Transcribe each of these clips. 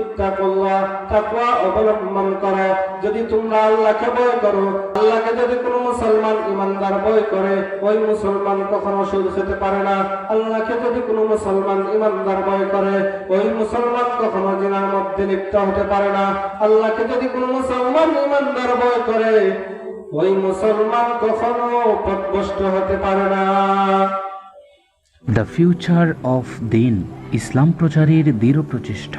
ইত্তাকুল্লাহ, তাকওয়া অবলম্বন করো। যদি তোমরা আল্লাহকে ভয় করো, আল্লাহকে যদি কোনো মুসলমান ইমানদার ভয় করে, ওই মুসলমান কখনো সুদ খেতে পারে না। আল্লাহকে যদি কোনো মুসলমান ইমানদার ভয় করে, ওই মুসলমান কখনো জিনার মধ্যে লিপ্ত হতে পারে না। আল্লাহকে যদি কোনো মুসলমান ইমানদার ভয় করে, ওই মুসলমান কখনো পথভ্রষ্ট হতে পারে না। দ্য ফিউচার অফ দিন ইসলাম প্রচারের দৃঢ় প্রচেষ্টা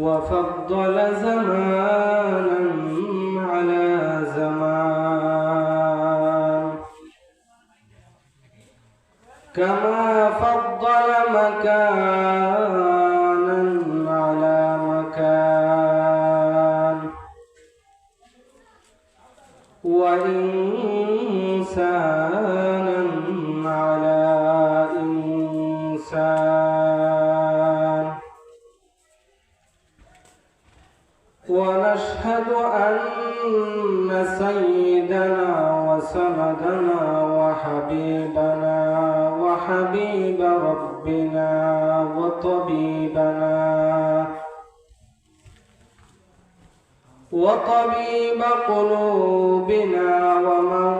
وفضل زمانا على زمان. كما فضل مكانا ونشهد أن سيدنا وسندنا وحبيبنا وحبيب ربنا وطبيبنا وطبيب قلوبنا ومولانا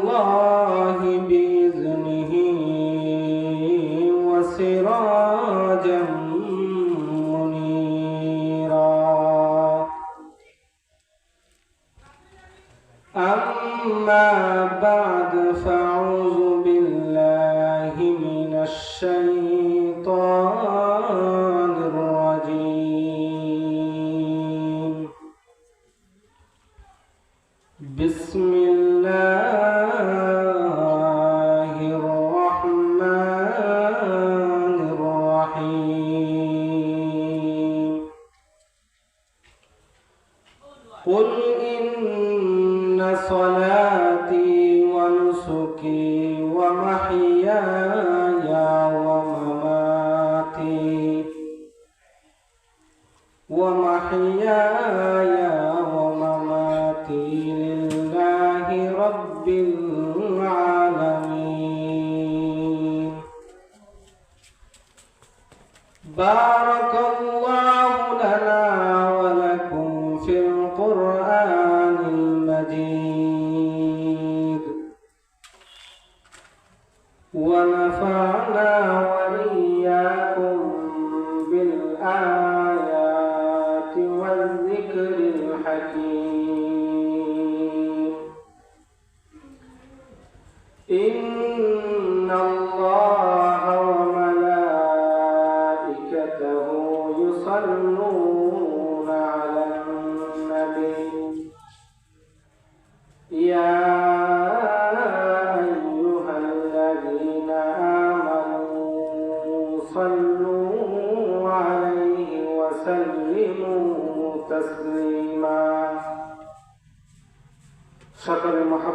الشيطان رب العالمين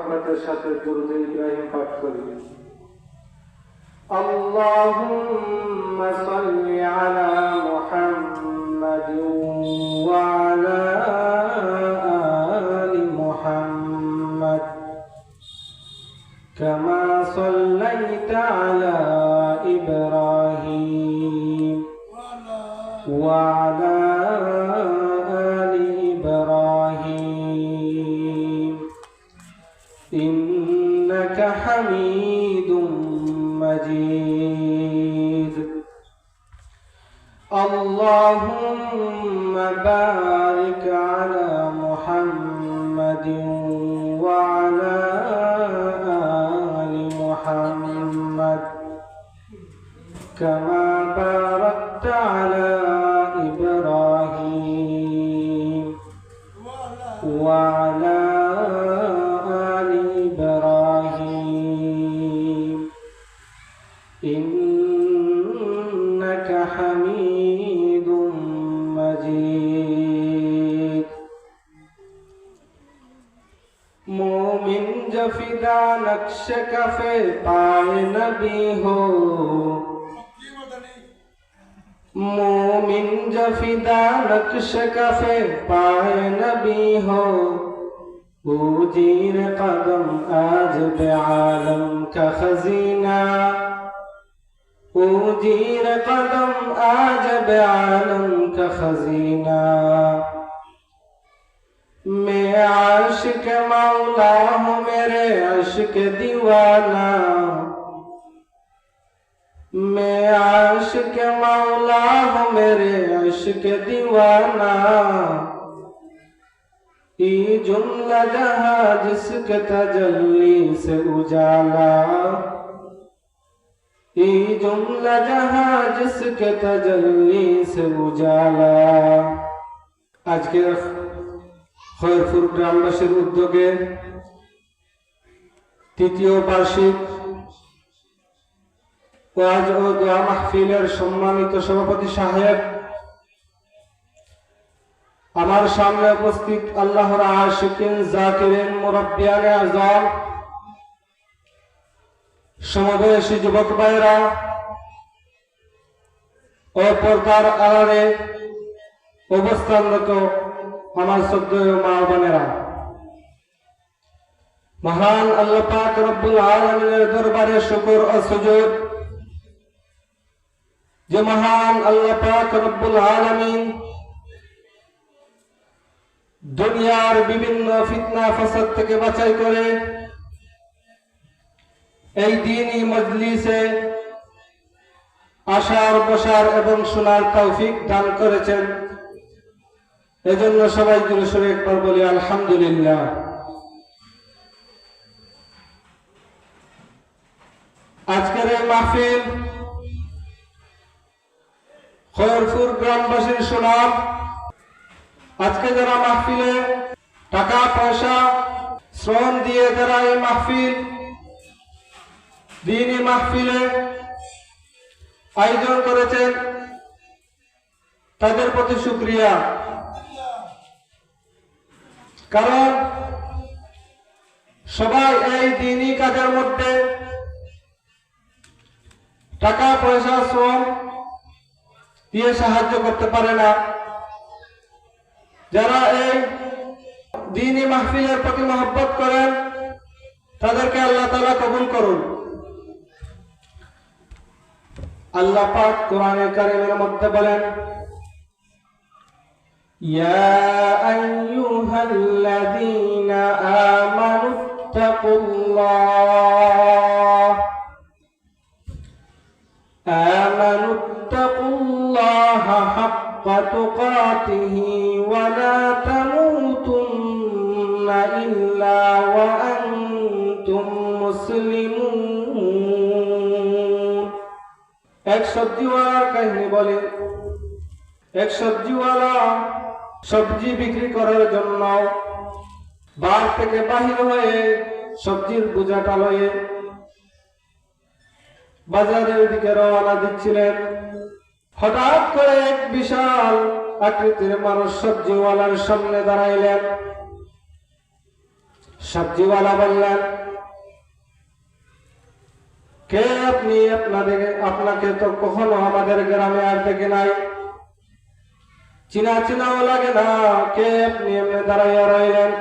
রহমতের সাথে দরুদে ইব্রাহিম পাঠ করি। اللهم صل على محمد وعلى آل محمد كما صليت على محمد كما باركت على إبراهيم وعلى जफिदा नक्श कफे पाए नबी हो मोमिन जफिदा नक्श कफे पाए नबी हो उजीर कदम आज बेआलम का खजीना उजीर कदम आज बेआलम का खजीना मैं आशिक मौला हूँ, मेरे आशिक दीवाना मैं आशिक मौला हूँ, मेरे आशिक दीवाना ई जुमला जहाँ जिसके तजल्ली से उजाला ई जुमला जहाँ जिसके तजल्ली से उजाला आज के খয়রপুর গ্রামবাসীর উদ্যোগে তৃতীয় বার্ষিক ওয়াজ ও দোয়া মাহফিলের সম্মানিত সভাপতি সাহেব, আমার সামনে উপস্থিত আল্লাহর আশিকিন জাকিরিন মুরব্বিয়ানে আজম, সমবয়সী যুবক ভাইরা ও পর্দার আড়ালে অবস্থানরত আমার শ্রদ্ধেয় মা বোনেরা। মহান আল্লাহ শুকর ও সুজুদ যে মহান আল্লাহ পাক রব্বুল আলামিন দুনিয়ার বিভিন্ন ফিতনা, ফাসাদ থেকে বাঁচাই করে এই দিনই মজলিসে আসার বসার এবং শোনার তৌফিক দান করেছেন। এজন্য সবাই জুড়ে সরে একবার বলি, আলহামদুলিল্লাহ। আজকের এই মাহফিল খয়রপুর গ্রামবাসীর সুনাম। আজকে যারা মাহফিলে টাকা, পয়সা, শ্রম দিয়ে যারা এই মাহফিল দিনই মাহফিলে আয়োজন করেছেন, তাদের প্রতি শুক্রিয়া। কারণ সবাই এই দিনই কাজের মধ্যে। টাকা, পয়সা, শ্রম দিয়ে সাহায্য করতে পারে না। যারা এই দিনই মাহফিলের প্রতি মহব্বত করেন, তাদেরকে আল্লাহ তালা কবুল করুন। আল্লাহ পাক কোরআনে কারিমের মধ্যে বলেন يا أيها الذين آمنوا اتقوا الله آمنوا اتقوا الله حق تقاته ولا تموتن إلا وأنتم مسلمون এক সবজিওয়ালার কাহিনী বলে এক সবজিওয়ালা সবজি বিক্রি করার জন্য বার থেকে বাহির হয়ে সবজির বোঝাটা লয়ে বাজারের দিকে রওনা দিচ্ছিলেন। হঠাৎ করে এক বিশাল আকৃতির মানুষ সবজিওয়ালার সামনে দাঁড়াইলেন। সবজিওয়ালা বললেন, কে আপনি? আপনাদের, আপনাকে তো কখনো আমাদের গ্রামে আর দেখে নাই? চিনা চিনাও লাগে না, কে আপনি এমনি দাঁড়াইয়া রইলেন?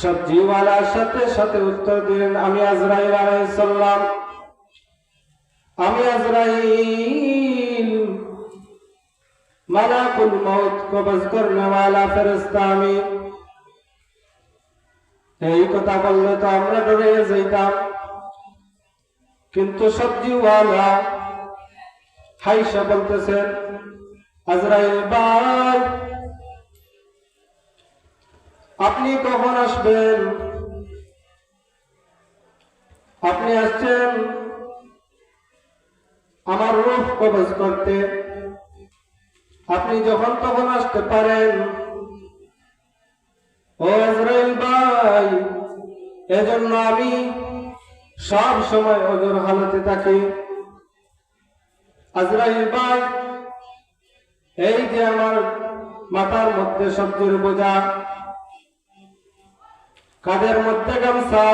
সবজিওয়ালার সাথে সাথে উত্তর দিলেন, আমি আজরাইল আলাইসাল্লাম আমি আজরাইল। মালাকুল মৌত কবজ করনে ওয়ালা ফেরেশতা আমি। এই কথা বললে তো আমরা ডরে যাইতাম কিন্তু সবজিওয়ালা হাইসা বলতেছেন আজরাইল ভাই, আপনি কখন আসবেন? আপনি আসছেন আমার রূপ কবজ করতে। আপনি যখন তখন আসতে পারেন। ও আজরাইল ভাই, এজন্য আমি সব সময় অজর হালতে থাকি। আজরাইল ভাই এই যে আমার মাথার মধ্যে সবজির বোঝা, কাদের মধ্যে গামছা?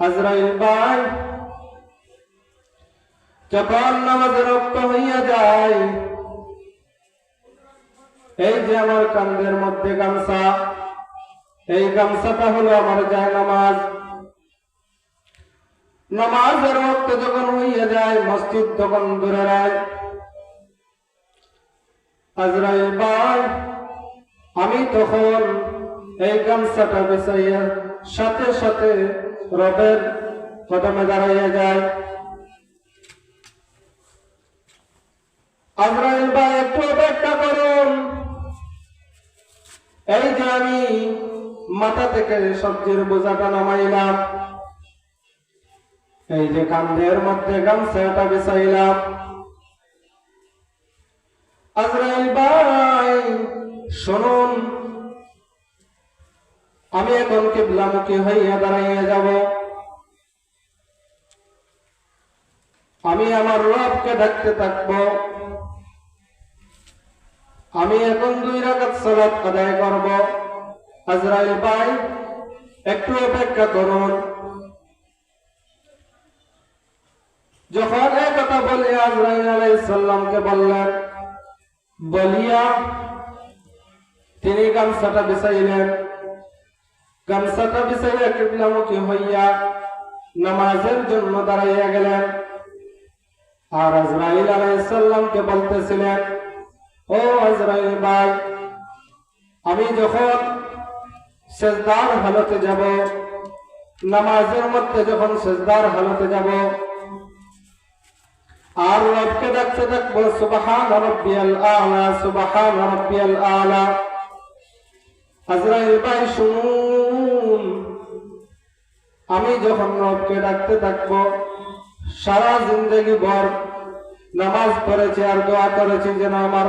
আজরাইল ভাই, যখন নামাজের রক্ত হইয়া যায়, এই যে আমার কান্দের মধ্যে গামছা, এই গামছাটা হলো আমার যায় নামাজ। নামাজের রক্ত যখন হইয়া যায়, মসজিদ তখন দূরে রায়। আজরাইল ভাই, আমি তখন এই গামছাটা বেচাইয়া সাথে সাথে রবের কদমে দাঁড়াইয়া যায় আজরাইল ভাই, একটু অপেক্ষা করুন। এই যে আমি মাথা থেকে সবজির বোঝাটা নামাইলাম, এই যে কান্ধের মধ্যে গামছাটা বেচাইলাম আমি এখন কিবলামুখী হইয়া দাঁড়াইয়া যাব। আমি আমার রবকে ডাকতে থাকব। আমি এখন দুই রাকাত সালাত আদায় করব। আজরাইল ভাই, একটু অপেক্ষা করুন। যখন এই কথা বলে আজরাইল আলাইহিস সালামকে বললেন বলিয়া তিনি গামছাটা বিছাইলেন। গামছাটা বিছাইয়া কিবলামুখী হইয়া নামাজের জন্য দাঁড়াইয়া গেলেন। আর আজরাইল আলাইসাল্লামকে বলতেছিলেন, ও আজরাইল ভাই, আমি যখন সেজদার হালতে যাব, নামাজের মধ্যে যখন সেজদার হালতে যাব আর রবকে ডাকতে থাকব, সুবহান রব্বিয়াল আলা, সুবহান রব্বিয়াল আলা। আজরাইল ভাই, শুনুন। আমি যখন রবকে ডাকতে থাকব, সারা জিন্দগি ভর নামাজ পড়েছি আর দোয়া করেছি যেন আমার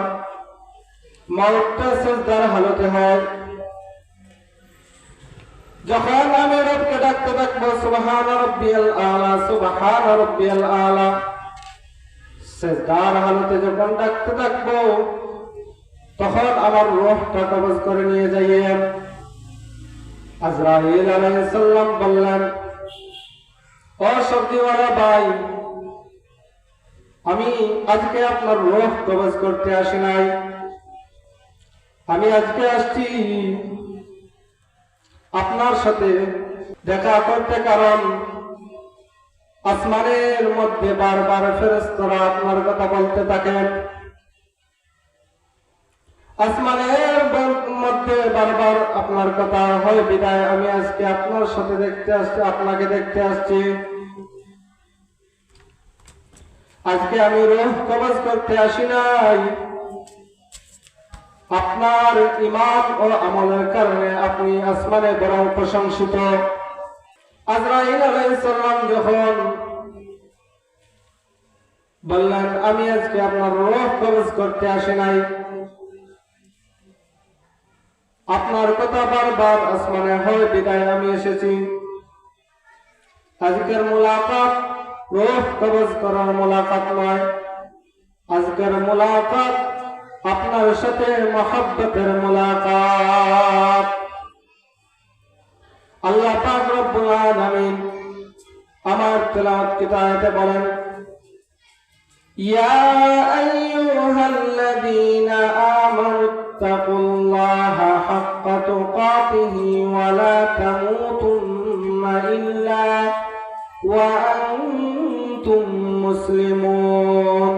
মরটা সেজদার হালতে হয়। যখন আমি রবকে ডাকতে থাকব, সুবহান রব্বিয়াল আলা, সুবহান রব্বিয়াল আলা সেজদার হালতে যখন ডাকতে থাকব তখন আমার রোহটা কবজ করে নিয়ে যাইয়ে আজরাইল আলাইহিস সালাম বললেন, ও সবজিওয়ালা ভাই, আমি আজকে আপনার রোহ কবজ করতে আসি নাই। আমি আজকে আসছি আপনার সাথে দেখা করতে কারণ আসমানের মধ্যে বারবার ফেরেস্তরা আপনার কথা বলতে থাকেন আসমানের মধ্যে বারবার আপনার কথা হয় বিদায়, আমি আজকে আপনার সাথে দেখতে আসছি, আপনাকে দেখতে আসছি। আজকে আমি রোহ কবজ করতে আসি নাই। আপনার ইমান ও আমলের কারণে আপনি আসমানে বড় প্রশংসিত। আজরাইল আলাইহিস যখন বললেন, আমি আজকে আপনার রোহ কবজ করতে আসি নাই। আপনার কথা বারবার আসমানে হয়, বিদায় আমি এসেছি। আজকের মোলাকাত রোহ কবজ করার মোলাকাত নয়। আজকের মোলাকাত আপনার সাথে মহাব্বতের মোলাকাত। আল্লাহ পাক রব্বুল আলামিন আমার তেলাওয়াত কিতাবে বলেন, ইয়া আইয়ুহাল্লাযীনা আমানু তাকুল্লাহা হাক্কা তুকাতিহি ওয়া লা তামুতুন্না ইল্লা ওয়া আনতুম মুসলিমুন।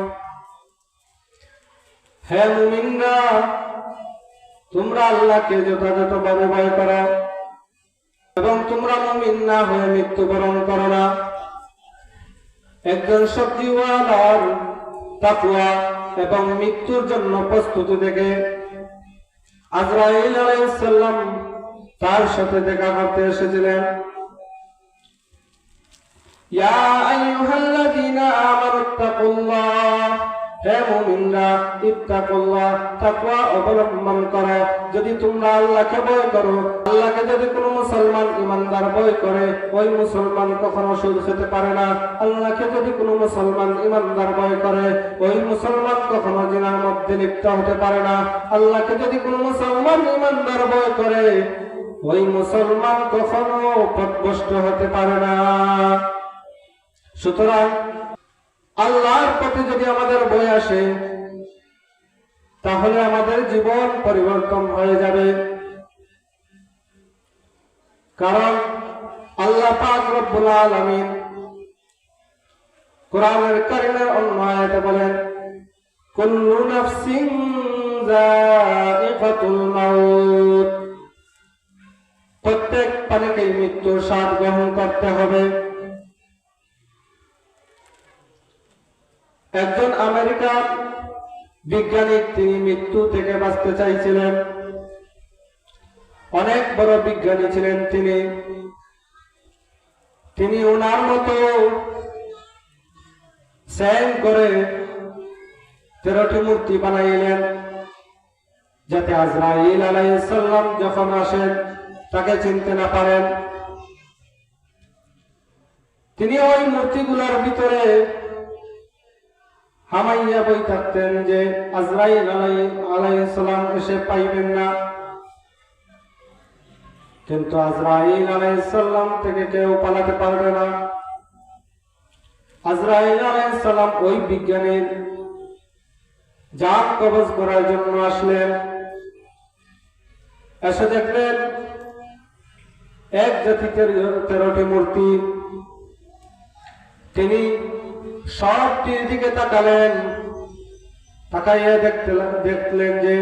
হে মুমিনরা, তোমরা আল্লাহকে যথাযথভাবে ভয় করো। এবং তোমরা মুমিন না হয়ে মৃত্যুবরণ করো না। একজন সবজিওয়ালার এবং মৃত্যুর জন্য প্রস্তুতি থেকে আজরাইল আলাইহিসসালাম তার সাথে দেখা করতে এসেছিলেন। ইয়া আইয়ুহাল্লাযীনা আমানু তাকুল্লাহ। হে অবলম্বন করো। যদি তোমরা আল্লাহকে ভয় করো, আল্লাহকে যদি কোনো মুসলমান ইমানদার ভয় করে, ওই মুসলমান কখনো সুদ খেতে পারে না। আল্লাহকে যদি কোনো মুসলমান ইমানদার ভয় করে, ওই মুসলমান কখনো জিনার মধ্যে লিপ্ত হতে পারে না। আল্লাহকে যদি কোনো মুসলমান ইমানদার ভয় করে, ওই মুসলমান কখনো পথভ্রষ্ট হতে পারে না। সুতরাং আল্লাহর প্রতি যদি আমাদের বই আসে, তাহলে আমাদের জীবন পরিবর্তন হয়ে যাবে। কারণ আল্লাহ রব্বুল আলামিন কোরআনের কারিমের অন্য আয়াতে বলেন, কুল্লু নাফসিন যায়িকাতুল মাউত। প্রত্যেক প্রাণীকেই মৃত্যুর স্বাদ গ্রহণ করতে হবে। একজন আমেরিকান বিজ্ঞানী, তিনি মৃত্যু থেকে বাঁচতে চাইছিলেন। অনেক বড় বিজ্ঞানী ছিলেন তিনি। তিনি ওনার মতো স্যাং করে তেরোটি মূর্তি বানাইলেন, যাতে আজরাইল আলাইসাল্লাম যখন আসেন, তাকে চিনতে না পারেন। তিনি ওই মূর্তিগুলোর ভিতরে হামাইয়া বই থাকতেন যে আজরাইল আলাই আলাইসালাম এসে পাইবেন না। কিন্তু আজরাইল আলাইসাল্লাম থেকে কেউ পালাতে পারবে না। আজরাইল আলাইসাল্লাম ওই বিজ্ঞানীর জান কবজ করার জন্য আসলেন। এসে দেখলেন এক জাতি তেরোটি মূর্তি। তিনি সবটির দিকে তাকালেন। তাকাইয়া দেখতে দেখলেন যে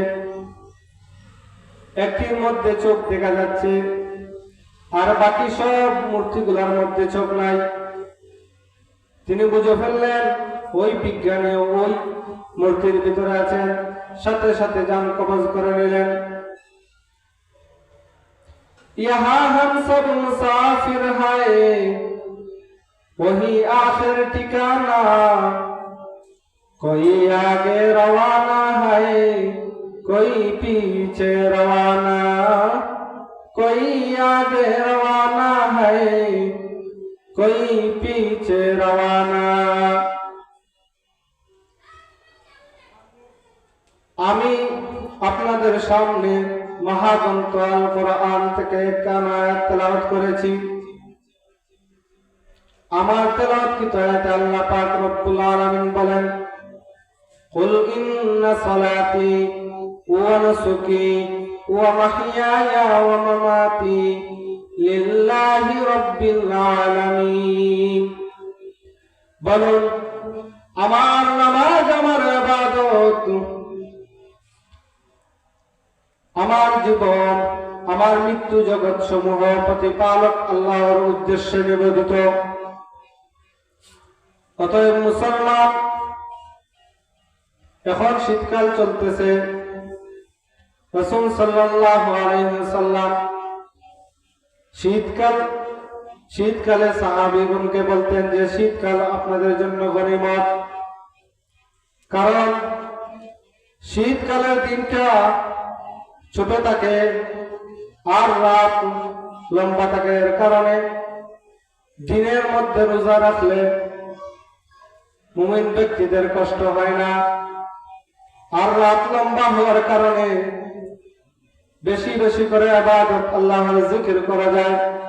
একটির মধ্যে চোখ দেখা যাচ্ছে, আর বাকি সব মূর্তিগুলার মধ্যে চোখ নাই। তিনি বুঝে ফেললেন, ওই বিজ্ঞানী ওই মূর্তির ভিতরে আছেন। সাথে সাথে যান কবজ করে নিলেন। ইহা হাম সব মুসাফির হায় ওহি আখের ঠিকানা, কই আগে রওয়ানা হয়, কই পিছে রওয়ানা, কই আগে রওয়ানা হয়, কই পিছে রওয়ানা। আমি আপনাদের সামনে মহাগন্ত আল কোরআন থেকে কানায়াত তেলাওয়াত করেছি। আমার তেলাওয়াত কি তায়াতে আল্লাহ পাক রব্বুল আলামিন বলেন, কুল ইন্না সালাতি ওয়া নুসুকি ওয়া মাহইয়ায়া ওয়া মামাতি লিল্লাহি রব্বিল আলামিন। বলুন, আমার নামাজ, আমার ইবাদত, আমার জীবন, আমার মৃত্যু জগৎ সমূহ প্রতিপালক আল্লাহর উদ্দেশ্যে নিবেদিত। অতএব মুসলমান, এখন শীতকাল চলতেছে। শীতকাল, শীতকালে সাহাবিগুনকে বলতেন যে, শীতকাল আপনাদের জন্য গরিমত কারণ শীতকালের দিনটা ছোট থাকে আর রাত লম্বা থাকে। এর কারণে দিনের মধ্যে রোজা রাখলে মুমিন ব্যক্তিদের কষ্ট হয় না। আর রাত লম্বা হওয়ার কারণে বেশি বেশি করে আবাদত, আল্লাহর জিকির করা যায়।